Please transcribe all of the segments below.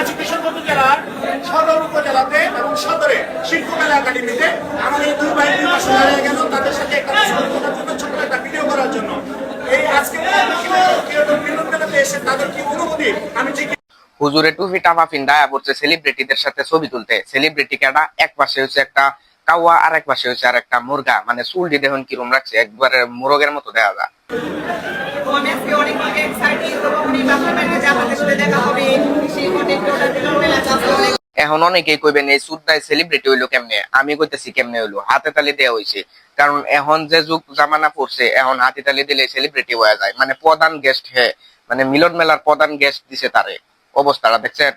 আছি কিশোরগঞ্জ জেলার সদর উপজেলাতে এবং সদরে শিল্পকলা একাডেমিতে এই দুই ভাই দুই মাস হয়ে গেল। তাদের সাথে একটা করার জন্য ছোট একটা ভিডিও করার জন্য। এই আজকে বিনোদন এসে তাদের কি অনুভূতি? আমি জিজ্ঞেস হুজুরে টুপি টাপা ফিন্ডায়া পড়ছে সেলিব্রিটিদের সাথে ছবি তুলতে। সেলিব্রিটি কাটা এক পাশে হচ্ছে একটা কাওয়া আর এক পাশে হচ্ছে আর একটা মুরগা। মানে চুলটি দেখুন কিরম রাখছে একবারে মোরগের মতো দেখা যায়। এখন অনেকেই কইবেন এই সুদ্দায় সেলিব্রিটি হইল কেমনে? আমি কইতেছি কেমনে হইল? হাতে তালি দেওয়া হইছে। কারণ এখন যে যুগ জামানা পড়ছে এখন হাতে তালি দিলে সেলিব্রিটি হয়ে যায়। মানে প্রধান গেস্ট হে মানে মিলন মেলার প্রধান গেস্ট দিছে তারে। অবস্থাটা দেখছেন?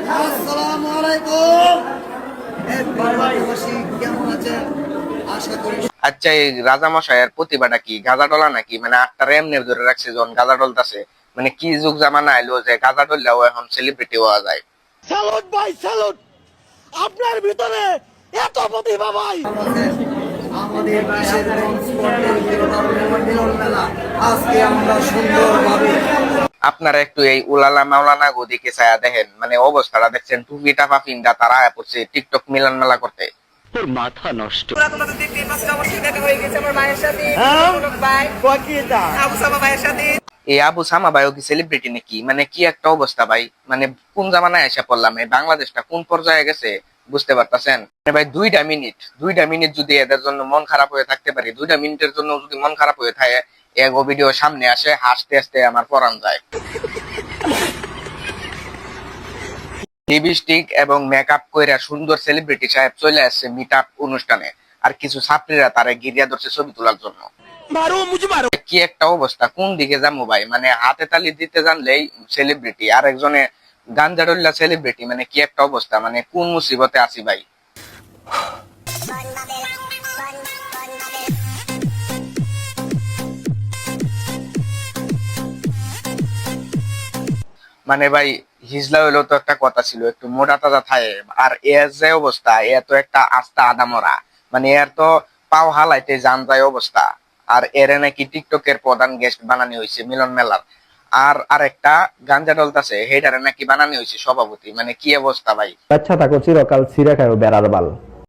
আসসালামু আলাইকুম কেমন আছেন? আশা করি আচ্ছা এই রাজা মশাইয়ের প্রতিভাটা কি? গাজা ডলা নাকি? মানে আটটা এমনি ধরে রাখছে যখন গাজা ডলতাছে মানে কি যুগ জামানা আইলো যে গাজা ডললেও এখন সেলিব্রিটি হওয়া যায়? স্যালুট ভাই স্যালুট আপনার ভিতরে এত প্রতিভা ভাই! আমাদের কিশোরগঞ্জ মেলা আজকে আমরা সুন্দরভাবে আপনারা একটু এই উলালা মাওলানা গদিকে ছায়া দেখেন। মানে অবস্থাটা দেখছেন টুপি টাপা ফিন্ডা তারা পড়ছে টিকটক মিলন মেলা করতে। তোরা হয়ে গেছে আমার ভাইয়ের সাথে। হ্যাঁ? কোনো ভাই। বকিটা। আবু সামা ভাইয়ের সাথে। এই আবু সামা ভাইও কি সেলিব্রিটি নাকি? মানে কি একটা অবস্থা ভাই? মানে কোন জামানায় এসে পড়লাম? এই বাংলাদেশটা কোন পর্যায়ে গেছে? বুঝতে পারতেছেন? মানে ভাই দুইটা মিনিট দুইটা মিনিট যদি এদের জন্য মন খারাপ হয়ে থাকতে পারে দুইটা মিনিটের জন্য যদি মন খারাপ হয়ে থাকে এগো ভিডিও সামনে আসে হাসতে হাসতে আমার পরান যায়। লিপস্টিক এবং মেকআপ কইরা সুন্দর সেলিব্রিটি সাহেব চলে আসছে মিট আপ অনুষ্ঠানে। আর কিছু ছাত্রীরা তারা গিরিয়া ধরছে ছবি তোলার জন্য। কি একটা অবস্থা কোন দিকে যাব ভাই? মানে হাতে তালি দিতে জানলেই সেলিব্রিটি আর একজনে গাঞ্জাডল্লা সেলিব্রিটি মানে কি একটা অবস্থা মানে কোন মুসিবতে আছি ভাই? মানে ভাই, হিজলা হইলেও তো একটা কথা ছিল, একটু মোটা তাজা থাকে। আর এর যে অবস্থা এ তো একটা আস্তা আদামরা মানে এর তো পাও হালাইতে যান যায় অবস্থা। আর এর নাকি টিকটকের প্রধান গেস্ট বানানি হয়েছে মিলন মেলার। আর আরেকটা গাঞ্জা ডলতাছে হেটারে নাকি বানানি হয়েছে সভাপতি। মানে কি অবস্থা ভাই? বাচ্চা থাকো চিরকাল ছিঁড়ে খাও বেড়ার বাল।